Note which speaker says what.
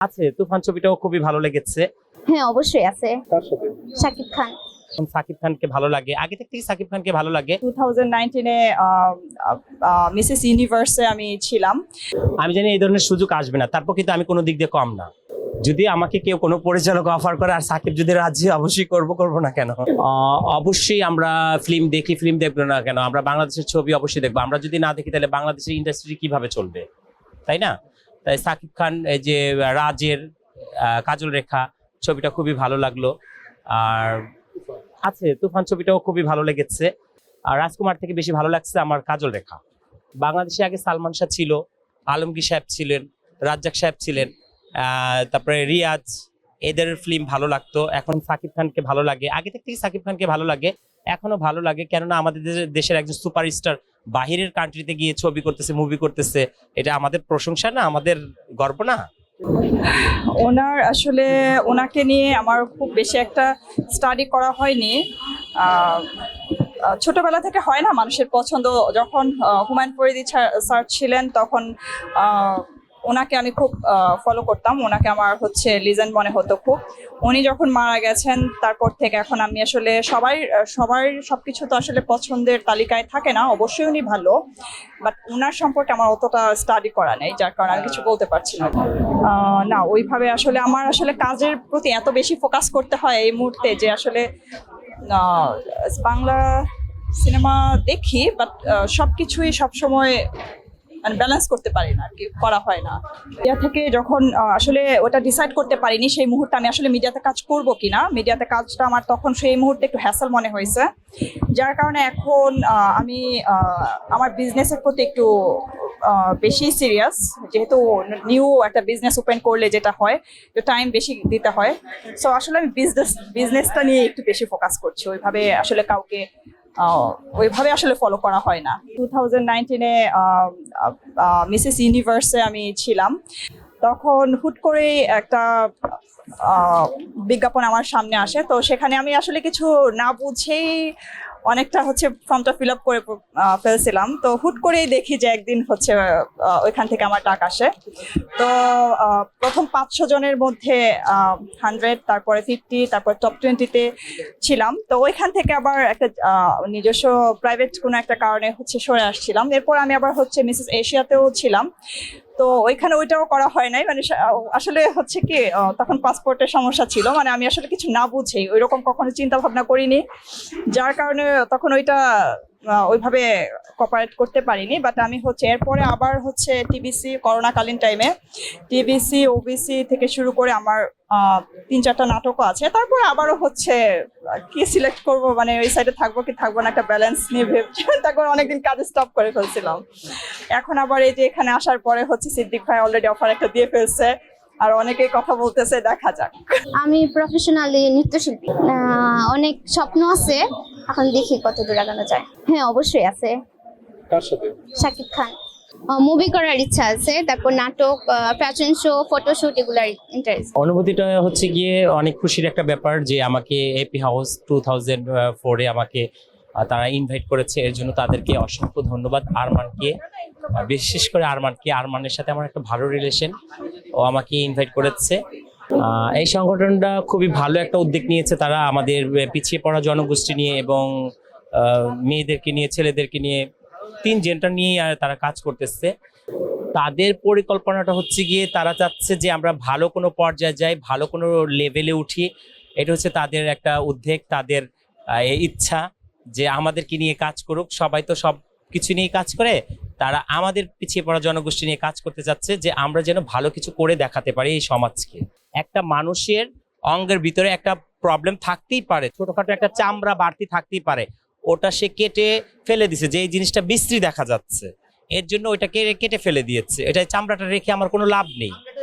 Speaker 1: আছে? তুফান ছবিটাও খুবই ভালো লেগেছে।
Speaker 2: হ্যাঁ অবশ্যই আছে।
Speaker 3: কার সাথে
Speaker 2: শাকিব খান।
Speaker 1: সাকিব খানকে ভালো লাগে। আগে থেকেই সাকিব খানকে ভালো লাগে?
Speaker 4: টু থাউজেন্ড নাইনটিনে মিসেস ইউনিভার্সে আমি ছিলাম।
Speaker 1: আমি জানি এই ধরনের সুযোগ আসবে না। তারপর কিন্তু আমি কোনো দিক দিয়ে কম না। যদি আমাকে কেউ কোনো পরিচালক অফার করে আর সাকিব যদি রাজি অবশ্যই করব করব না কেন? আহ, অবশ্যই আমরা ফিল্ম দেখি ফিল্ম দেখব না কেন? আমরা বাংলাদেশের ছবি অবশ্যই দেখব। আমরা যদি না দেখি তাহলে বাংলাদেশের ইন্ডাস্ট্রি কীভাবে চলবে? তাই না? তাই সাকিব খান, এই যে রাজের কাজল রেখা, ছবিটা খুবই ভালো লাগল। আর আছে, তুফান ছবিটাও খুবই ভালো লেগেছে। আর রাজকুমার থেকে বেশি ভালো লাগছে আমার কাজল রেখা। বাংলাদেশে আগে সালমান শাহ ছিল, আলমগীর সাহেব ছিলেন, রাজ্জাক সাহেব ছিলেন তারপরে রিয়াজ, এদের ফিল্ম ভালো লাগতো। এখন সাকিব খানকে ভালো লাগে। আগে থেকেই সাকিব খানকে ভালো লাগে, এখনও ভালো লাগে। কেননা আমাদের দেশের একজন সুপারস্টার বাহিরের কান্ট্রিতে গিয়ে ছবি করতেছে মুভি করতেছে, এটা আমাদের প্রশংসা না? আমাদের গর্ব না?
Speaker 4: ওনার আসলে ওনাকে নিয়ে আমার খুব বেশি একটা স্টাডি করা হয়নি। ছোটবেলা থেকে হয় না মানুষের পছন্দ? যখন হুমায়ুন ফরিদি স্যার ছিলেন তখন ওনাকে আমি খুব ফলো করতাম। ওনাকে আমার হচ্ছে লিজেন্ড মনে হতো খুব। উনি যখন মারা গেছেন, তারপর থেকে এখন আমি আসলে সবাই সবার সবকিছু তো আসলে পছন্দের তালিকায় থাকে না, অবশ্যই উনি ভালো। বাট ওনার সম্পর্কে আমার অতটা স্টাডি করা নেই, যার কারণে আমি কিছু বলতে পারছি না। না, ওইভাবে আসলে আমার আসলে কাজের প্রতি এত বেশি ফোকাস করতে হয় এই মুহূর্তে যে আসলে বাংলা সিনেমা দেখি বাট সব কিছুই সবসময় মানে ব্যালেন্স করতে পারি না, আর কি করা হয় না। মিডিয়া থেকে যখন আসলে ওটা ডিসাইড করতে পারিনি, সেই মুহূর্তে আমি আসলে মিডিয়াতে কাজ করব কিনা মিডিয়াতে কাজটা আমার তখন সেই মুহূর্তে একটু হ্যাসেল মনে হয়েছে। যার কারণে এখন আমি আমার বিজনেসের প্রতি একটু বেশি সিরিয়াস যেহেতু নিউ একটা বিজনেস ওপেন করলে যেটা হয়, একটু টাইম বেশি দিতে হয়। সো আসলে আমি বিজনেস বিজনেসটা নিয়ে একটু বেশি ফোকাস করছি। ওইভাবে আসলে কাউকে ওইভাবে আসলে ফলো করা হয় না। টু থাউজেন্ড নাইনটিনে মিসেস ইউনিভার্সে আমি ছিলাম। তখন হুট করে একটা বিজ্ঞাপন আমার সামনে আসে। তো সেখানে আমি আসলে কিছু না বুঝেই অনেকটা হচ্ছে ফর্মটা ফিল আপ করে ফেলছিলাম। তো হুট করেই দেখি যে একদিন হচ্ছে ওইখান থেকে আমার টাকা আসে। তো প্রথম পাঁচশো জনের মধ্যে হান্ড্রেড তারপরে ফিফটি তারপর টপ টোয়েন্টিতে ছিলাম। তো ওইখান থেকে আবার একটা নিজস্ব প্রাইভেট কোনো একটা কারণে হচ্ছে সরে আসছিলাম। এরপর আমি আবার হচ্ছে মিসেস এশিয়াতেও ছিলাম। তো ওইখানে ওইটাও করা হয় নাই। মানে আসলে হচ্ছে কি তখন পাসপোর্টের সমস্যা ছিল। মানে আমি আসলে কিছু না বুঝেই, ওইরকম কখনো চিন্তা ভাবনা করিনি। যার কারণে তখন ওইটা ওইভাবে কপারেট করতে পারিনি বাট আমি হচ্ছে এরপরে আবার হচ্ছে টিবিসি করোনাকালীন টাইমে টিবিসি ওবিসি থেকে শুরু করে আমার তিন চারটা নাটকও আছে। তারপরে আবারও হচ্ছে, কি সিলেক্ট করব মানে ওই সাইডে থাকব কি থাকব না, একটা ব্যালেন্স নিয়ে ভেবে তারপর অনেকদিন কাজ স্টপ করে ফেলছিলাম। এখন আবার এই যে এখানে আসার পরে হচ্ছে সিদ্দিক ভাই অলরেডি অফার একটা দিয়ে ফেলছে, আর অনেকেই কথা বলতেছে, দেখা যাক।
Speaker 2: আমি প্রফেশনালি নৃত্যশিল্পী। অনেক স্বপ্ন আছে এখন দেখি কত দূর আগানো যায়। হ্যাঁ অবশ্যই আছে।
Speaker 3: কার সাথে?
Speaker 2: শাকিব খান। মুভি করার ইচ্ছা আছে তারপর নাটক ফ্যাশন শো ফটোশুট এগুলার ইন্টারেস্ট
Speaker 1: অনুভূতিটা হচ্ছে গিয়ে অনেক খুশির একটা ব্যাপার যে আমাকে এপি হাউস টু থাউজেন্ড ফোরে আমাকে তারা ইনভাইট করেছে। এর জন্য তাদেরকে অসংখ্য ধন্যবাদ। আরমানকে বিশেষ করে আরমানকে। আরমানের সাথে আমার একটা ভালো রিলেশন ও আমাকে ইনভাইট করেছে। এই সংগঠনটা খুবই ভালো একটা উদ্যোগ নিয়েছে। তারা আমাদের পিছিয়ে পড়া জনগোষ্ঠী নিয়ে এবং মেয়েদেরকে নিয়ে, ছেলেদেরকে নিয়ে, তিন জেন্টার নিয়েই আর তারা কাজ করতেছে। তাদের পরিকল্পনাটা হচ্ছে গিয়ে, তারা চাচ্ছে যে আমরা ভালো কোনো পর্যায়ে যাই, ভালো কোনো লেভেলে উঠি। এটা হচ্ছে তাদের একটা উদ্বেগ তাদের ইচ্ছা যে আমাদেরকে নিয়ে কাজ করুক। সবাই তো সব কিছু নিয়ে কাজ করে, তারা আমাদের পিছিয়ে পড়া জনগোষ্ঠী নিয়ে কাজ করতে চাচ্ছে যে আমরা যেন ভালো কিছু করে দেখাতে পারি এই সমাজকে। একটা মানুষের অঙ্গের ভিতরে একটা প্রবলেম থাকতেই পারে। ছোটখাটো একটা চামড়া বাড়তি থাকতেই পারে। ওটা সে কেটে ফেলে দিছে যে এই জিনিসটা বিশ্রী দেখা যাচ্ছে। এর জন্য ওইটা কেটে ফেলে দিয়েছে। এটা চামড়াটা রেখে আমার কোনো লাভ নেই।